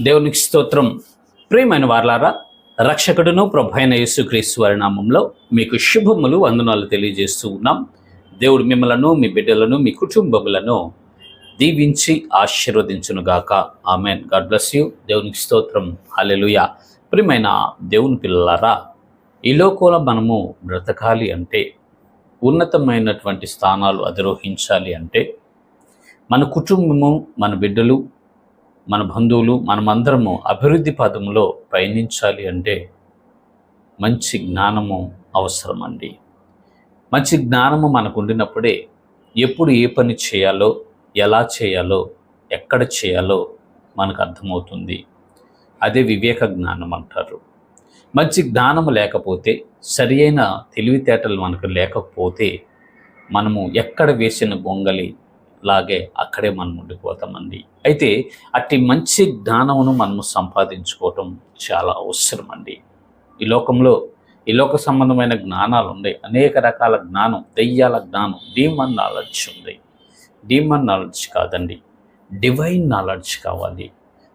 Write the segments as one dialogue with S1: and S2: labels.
S1: దేవునికి స్తోత్రం. ప్రియమైన వార్లారా రక్షకుడును ప్రభైన యేసుక్రీస్తు వారి నామంలో మీకు శుభములు వందనాలు తెలియజేస్తూ ఉన్నాం. దేవుడు మిమ్మలను మీ బిడ్డలను మీ కుటుంబములను దీవించి ఆశీర్వదించునుగాక ఆమెన్. God bless you. దేవునికి స్తోత్రం. హల్లెలూయా. ప్రియమైన దేవుని పిల్లలారా ఈ లోకంలో మనము బ్రతకాలి అంటే ఉన్నతమైనటువంటి స్థానాలు అధిరోహించాలి అంటే మన కుటుంబము మన బిడ్డలు మన బంధువులు మనమందరము అభివృద్ధి పదంలో పయనించాలి అంటే మంచి జ్ఞానము అవసరమండి. మంచి జ్ఞానము మనకు ఉండినప్పుడే ఎప్పుడు ఏ పని చేయాలో ఎలా చేయాలో ఎక్కడ చేయాలో మనకు అర్థమవుతుంది. అదే వివేక జ్ఞానం అంటారు. మంచి జ్ఞానము లేకపోతే సరి అయిన తెలివితేటలు మనకు లేకపోతే మనము ఎక్కడ వేసిన గొంగలి లాగే అక్కడే మనం ఉండిపోతామండి. అయితే అట్టి మంచి జ్ఞానమును మనము సంపాదించుకోవటం చాలా అవసరం అండి ఈ లోకంలో ఈ లోక సంబంధమైన జ్ఞానాలు ఉన్నాయి అనేక రకాల జ్ఞానం దెయ్యాల జ్ఞానం డీమన్ నాలెడ్జ్ ఉంది. డీమన్ నాలెడ్జ్ కాదండి. డివైన్ నాలెడ్జ్ కావాలి.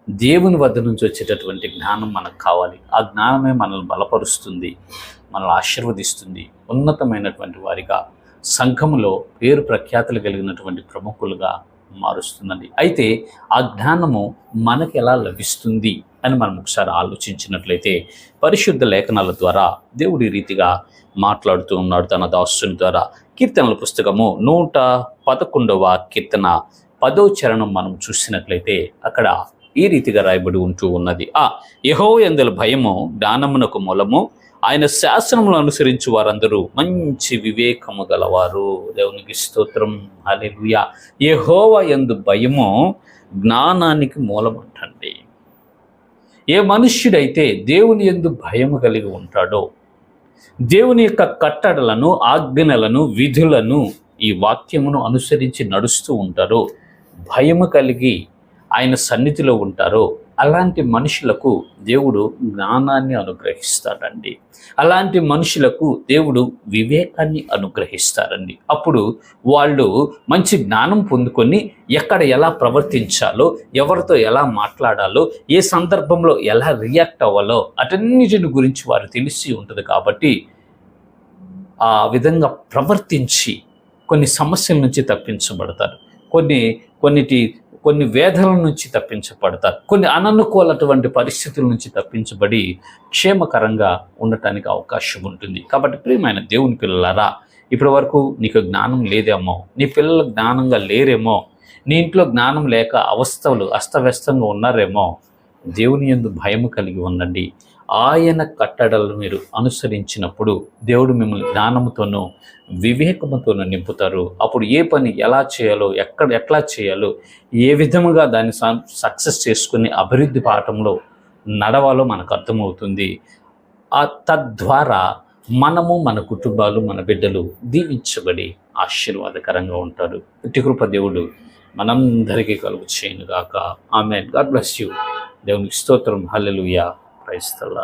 S1: దేవుని వద్ద నుంచి వచ్చేటటువంటి జ్ఞానం మనకు కావాలి. ఆ జ్ఞానమే మనల్ని బలపరుస్తుంది మనల్ని ఆశీర్వదిస్తుంది. ఉన్నతమైనటువంటి వారిగా సంఘములో పేరు ప్రఖ్యాతులు కలిగినటువంటి ప్రముఖులుగా మారుస్తుందండి. అయితే ఆ జ్ఞానము మనకు ఎలా లభిస్తుంది అని మనం ఒకసారి ఆలోచించినట్లయితే పరిశుద్ధ లేఖనాల ద్వారా దేవుడి రీతిగా మాట్లాడుతూ ఉన్నాడు తన దాసుని ద్వారా. కీర్తనల పుస్తకము నూట పదకొండవ కీర్తన పదో చరణం మనం చూసినట్లయితే అక్కడ ఈ రీతిగా రాయబడి ఉంటూ ఉన్నది. ఆ యహో ఎందుల భయము జ్ఞానమునకు మూలము ఆయన శాసనములు అనుసరించి వారందరూ మంచి వివేకము గలవారు. దేవునికి స్తోత్రం. అలెలుయా యహోవ ఎందు భయము జ్ఞానానికి మూలమంటండి. ఏ మనుష్యుడైతే దేవుని ఎందు భయము కలిగి ఉంటాడో దేవుని యొక్క కట్టడలను ఆజ్ఞలను విధులను ఈ వాక్యమును అనుసరించి నడుస్తూ ఉంటారో భయము కలిగి ఆయన సన్నిధిలో ఉంటారో అలాంటి మనుషులకు దేవుడు జ్ఞానాన్ని అనుగ్రహిస్తాడండి. అలాంటి మనుషులకు దేవుడు వివేకాన్ని అనుగ్రహిస్తారండి అప్పుడు వాళ్ళు మంచి జ్ఞానం పొందుకొని ఎక్కడ ఎలా ప్రవర్తించాలో ఎవరితో ఎలా మాట్లాడాలో ఏ సందర్భంలో ఎలా రియాక్ట్ అవ్వాలో అటన్నిటిని గురించి వారు తెలిసి ఉంటుంది కాబట్టి ఆ విధంగా ప్రవర్తించి కొన్ని సమస్యల నుంచి తప్పించబడతారు. కొన్ని కొన్నిటి కొన్ని వేదల నుంచి తప్పించబడతారు. కొన్ని అననుకూలటువంటి పరిస్థితుల నుంచి తప్పించబడి క్షేమకరంగా ఉండటానికి అవకాశం ఉంటుంది. కాబట్టి ప్రియమైన దేవుని పిల్లలారా ఇప్పటి వరకు నీకు జ్ఞానం లేదేమో నీ పిల్లలు జ్ఞానంగా లేరేమో నీ ఇంట్లో జ్ఞానం లేక అవస్థలు అస్తవ్యస్తంగా ఉన్నారేమో దేవుని యందు భయం కలిగి ఉండండి. ఆయన కట్టడలను మీరు అనుసరించినప్పుడు దేవుడు మిమ్మల్ని జ్ఞానముతోనూ వివేకముతోనూ నింపుతారు. అప్పుడు ఏ పని ఎలా చేయాలో ఎక్కడ ఎట్లా చేయాలో ఏ విధముగా దాన్ని సక్సెస్ చేసుకుని అభివృద్ధి పాఠంలో నడవాలో మనకు అర్థమవుతుంది. ఆ తద్వారా మనము మన కుటుంబాలు మన బిడ్డలు దీవించబడి ఆశీర్వాదకరంగా ఉంటారు. కృప దేవుడు మనందరికీ కలుగు చేయనుగాక. ఆమె గాడ్ బ్లెస్ యూ. దేవునికి స్తోత్రం. హల్లెలుయా. క్రైస్తల